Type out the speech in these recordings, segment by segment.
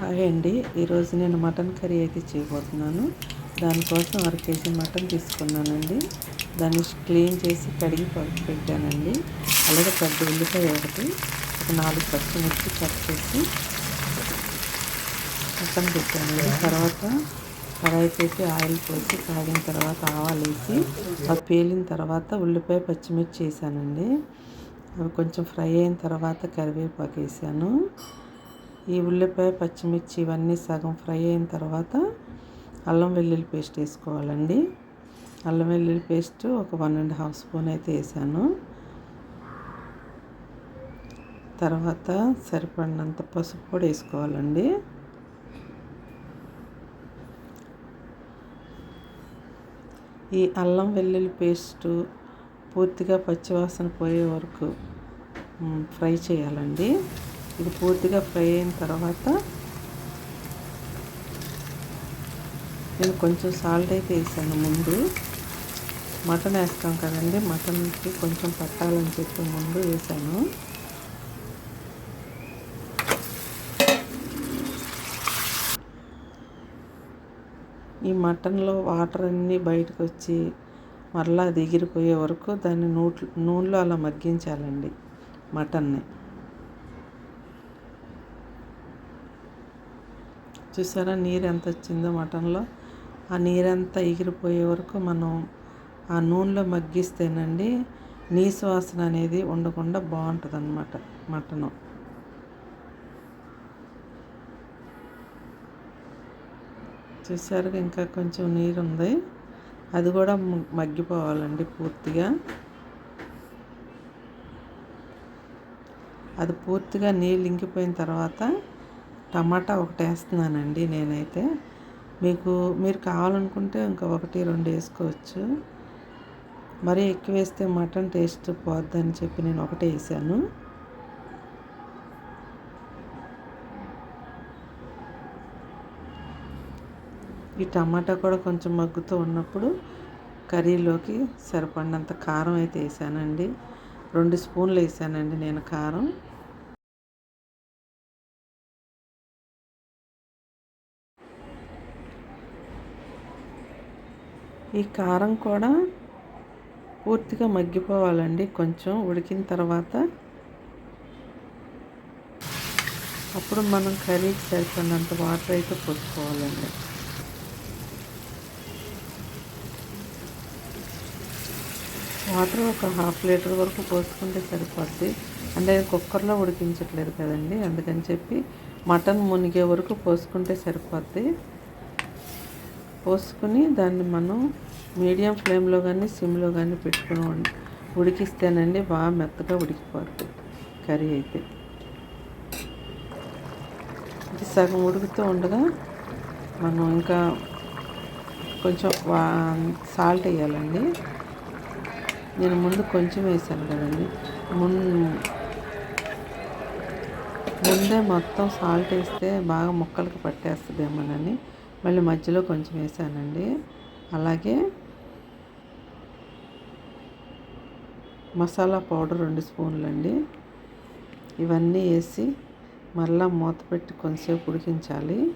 Hi అండి. ఈరోజు నేను మటన్ కర్రీ అయితే చేయబోతున్నాను. దానికోసం అర కేజీ మటన్ తీసుకున్నానండి. దాన్ని క్లీన్ చేసి కడిగి పెట్టానండి. అలాగే పెద్ద ఉల్లిపాయ ఒకటి ఒక నాలుగు పచ్చిమిర్చి కట్ చేసి మటన్ పెట్టానండి. తర్వాత కడాయి పెట్టి ఆయిల్ పోసి కాగిన తర్వాత ఆవాలు వేసి అది పేలిన తర్వాత ఉల్లిపాయ పచ్చిమిర్చి వేసానండి. అవి కొంచెం ఫ్రై అయిన తర్వాత కరివేపాకు వేసాను. ఈ ఉల్లిపాయ పచ్చిమిర్చి ఇవన్నీ సగం ఫ్రై అయిన తర్వాత అల్లం వెల్లుల్లి పేస్ట్ వేసుకోవాలండి. అల్లం వెల్లుల్లి పేస్ట్ ఒక వన్ అండ్ హాఫ్ స్పూన్ అయితే వేసాను. తర్వాత సరిపడినంత పసుపు కూడా వేసుకోవాలండి. ఈ అల్లం వెల్లుల్లి పేస్టు పూర్తిగా పచ్చివాసన పోయే వరకు ఫ్రై చేయాలండి. ఇది పూర్తిగా ఫ్రై అయిన తర్వాత నేను కొంచెం సాల్ట్ అయితే వేసాను ముందు. మటన్ వేస్తాం కదండి మటన్కి కొంచెం పట్టాలని చెప్పి ముందు వేసాను. ఈ మటన్లో వాటర్ అన్నీ బయటకు వచ్చి మరలా దిగిరిపోయే వరకు దాన్ని నూట్లు నూనెలో అలా మగ్గించాలండి మటన్ని. చూసారా? నీరు ఎంత వచ్చిందో మటన్లో. ఆ నీరంతా ఎగిరిపోయే వరకు మనం ఆ నూనెలో మగ్గిస్తేనండి నీసు వాసన అనేది ఉండకుండా బాగుంటుంది అన్నమాట మటను. చూసారు ఇంకా కొంచెం నీరు ఉంది అది కూడా మగ్గిపోవాలండి పూర్తిగా. అది పూర్తిగా నీళ్ళు ఇంకిపోయిన తర్వాత టమాటా ఒకటి వేస్తున్నానండి నేనైతే. మీకు మీరు కావాలనుకుంటే ఇంకా ఒకటి రెండు వేసుకోవచ్చు. మరీ ఎక్కువ వేస్తే మటన్ టేస్ట్ పోద్దని చెప్పి నేను ఒకటే వేసాను. ఈ టమాటా కూడా కొంచెం మగ్గుతూ ఉన్నప్పుడు కర్రీలోకి సరిపడినంత కారం అయితే వేసానండి. రెండు స్పూన్లు వేసానండి నేను కారం. ఈ కారం కూడా పూర్తిగా మగ్గిపోవాలండి. కొంచెం ఉడికిన తర్వాత అప్పుడు మనం కర్రీకి సరిపడినంత వాటర్ అయితే పోసుకోవాలండి. వాటర్ ఒక హాఫ్ లీటర్ వరకు పోసుకుంటే సరిపోద్ది. అంటే కుక్కర్లో ఉడికించట్లేదు కదండి. అందుకని చెప్పి మటన్ మునిగే వరకు పోసుకుంటే సరిపోద్ది. పోసుకుని దాన్ని మనం మీడియం ఫ్లేమ్లో కానీ సిమ్లో కానీ పెట్టుకుని ఉడికిస్తేనండి బాగా మెత్తగా ఉడికిపోద్ది కర్రీ అయితే. ఇది సగం ఉడుకుతూ ఉండగా మనం ఇంకా కొంచెం సాల్ట్ వేయాలండి. నేను ముందు కొంచెం వేసాను కదండి. మున్ ముందే మొత్తం సాల్ట్ వేస్తే బాగా ముక్కలకి పట్టేస్తుందేమోనని మళ్ళీ మధ్యలో కొంచెం వేసానండి. అలాగే మసాలా పౌడర్ రెండు స్పూన్లు అండి ఇవన్నీ వేసి మళ్ళా మూత పెట్టి కొంతసేపు ఉడికించాలి.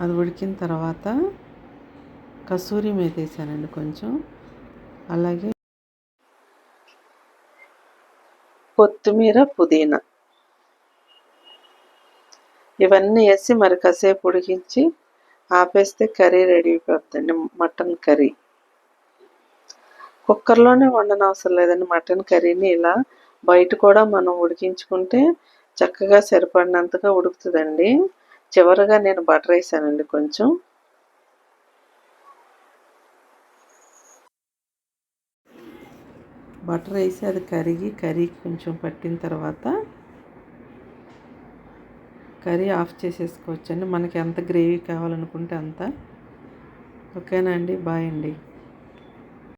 అది ఉడికిన తర్వాత కసూరి మీద వేసానండి కొంచెం. అలాగే కొత్తిమీర పుదీనా. ఇవన్నీ వేసి మరి కాసేపు ఉడికించి ఆపేస్తే కర్రీ రెడీ అయిపోతుందండి మటన్ కర్రీ. కుక్కర్లోనే వండనవసరం లేదండి మటన్ కర్రీని ఇలా బయట కూడా మనం ఉడికించుకుంటే చక్కగా సరిపడినంతగా ఉడుకుతుందండి. చివరిగా నేను బటర్ వేసానండి కొంచెం. బటర్ వేసి అది కరిగి కర్రీ కొంచెం పట్టిన తర్వాత కర్రీ ఆఫ్ చేసేసుకోవచ్చండి. మనకి ఎంత గ్రేవీ కావాలనుకుంటే అంత. ఓకేనా అండి? బాయ్ అండి.